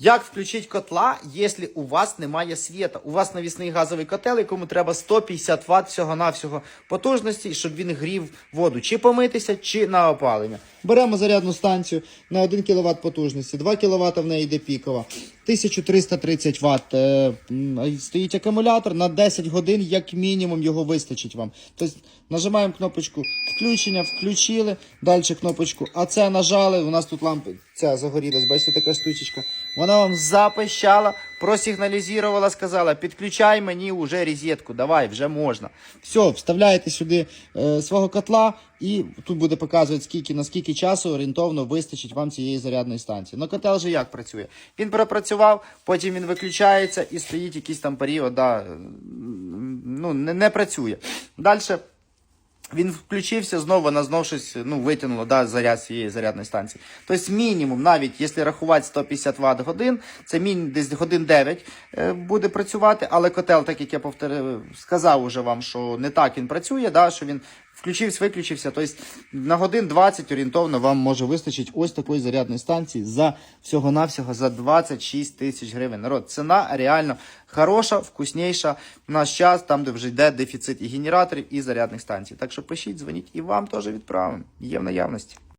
Як включити котла, якщо у вас немає світа? У вас навісний газовий котел, якому треба 150 Вт всього-навсього потужності, щоб він грів воду, чи помитися, чи на опалення. Беремо зарядну станцію на 1 кВт потужності, 2 кВт в неї йде пікова, 1330 Вт. Е, стоїть акумулятор на 10 годин, як мінімум, його вистачить вам. Тобто нажимаємо кнопочку включення, включили, далі кнопочку АЦ нажали. У нас тут лампи ця загорілась, бачите, така штучечка. Вона вам запищала, просигналізувала, сказала, підключай мені вже розетку, давай, вже можна. Все, вставляєте сюди е, свого котла, і тут буде показувати, скільки на скільки часу орієнтовно вистачить вам цієї зарядної станції. Ну котел же як працює? Він пропрацював, потім він виключається і стоїть якийсь там період, да, ну, не, не працює. Далі. Він включився, знову вона знов щось ну, витягнула да, заряд цієї зарядної станції. Тобто мінімум, навіть якщо рахувати 150 Вт годин, це мінімум десь годин 9 е, буде працювати, але котел, так як я повторив, сказав уже вам, що не так він працює, да, що він включився, виключився. Тобто на годин 20 орієнтовно вам може вистачить ось такої зарядної станції за всього-навсього за 26 тисяч гривень. Народ, ціна реально хороша, вкусніша в наш час, там, де вже йде дефіцит і генераторів, і зарядних станцій. Так що пишіть, дзвоніть і вам теж відправимо. Є в наявності.